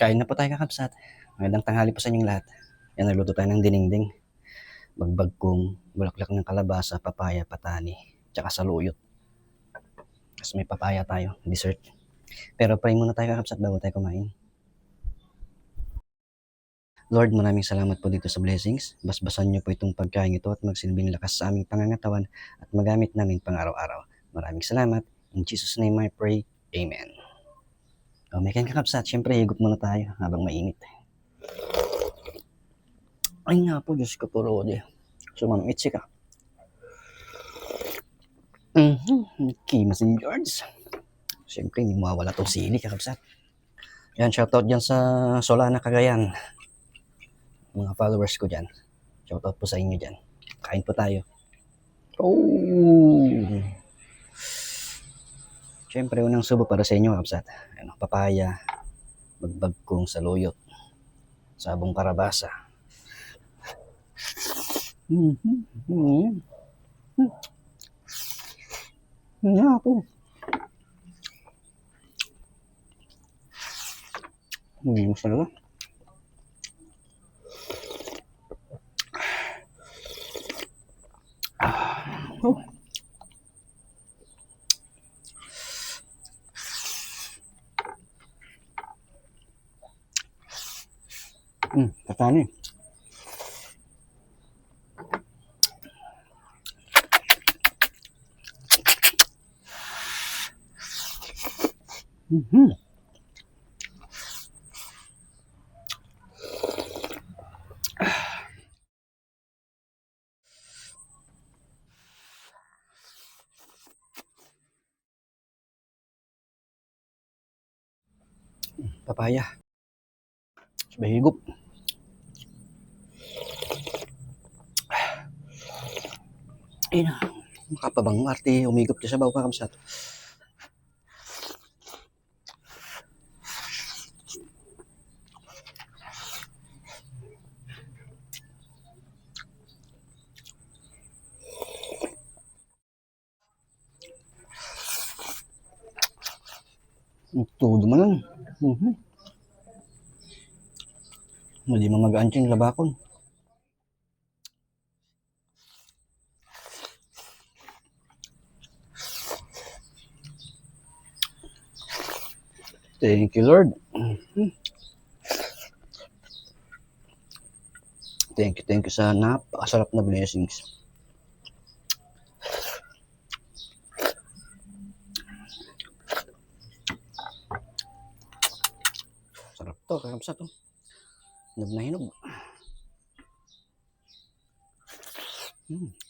Kain na po tayo kakabsat. Magandang tanghali po sa inyong lahat. Yan, nagluto tayo ng dinengding. Bagbag kong bulaklak ng kalabasa, papaya, patani, tsaka saluyot. Tapos may papaya tayo, dessert. Pero pray muna tayo kakabsat bago tayo kumain. Lord, maraming salamat po dito sa blessings. Basbasan niyo po itong pagkain ito at magsilbing lakas sa aming pangangatawan at magamit namin pang araw-araw. Maraming salamat. In Jesus' name I pray. Amen. O, may kain kakabsat. Siyempre, higot muna tayo habang mainit. Ay nga po, Diyos ko po, Rodi. Sumamitsi ka. Mm-hmm. Kima si George. Siyempre, hindi mawawala tong sili, kakabsat. Yan, shoutout dyan sa Solana, Cagayan. Mga followers ko dyan. Shoutout po sa inyo dyan. Kain po tayo. Oh! Siyempre, unang subo para sa inyo, kakabsat. Ano, papaya, bagbag kong saluyot, sabong karabasa. Mm-hmm. Mm-hmm. Nga po. Hindi mo talaga. Ah, oh. Hmm, tatani. Mhm. Papaya. Sabay higop. Ayun na. Makapabang arte. Umigop ka sa baw kakamsat. Todo mo lang. Mhm. Hindi mo mag-anching labakon. Thank you, Lord. Thank you, thank you sa napakasarap na blessings. Sarap to, kakabsa to. Hinog na hinog. Mm.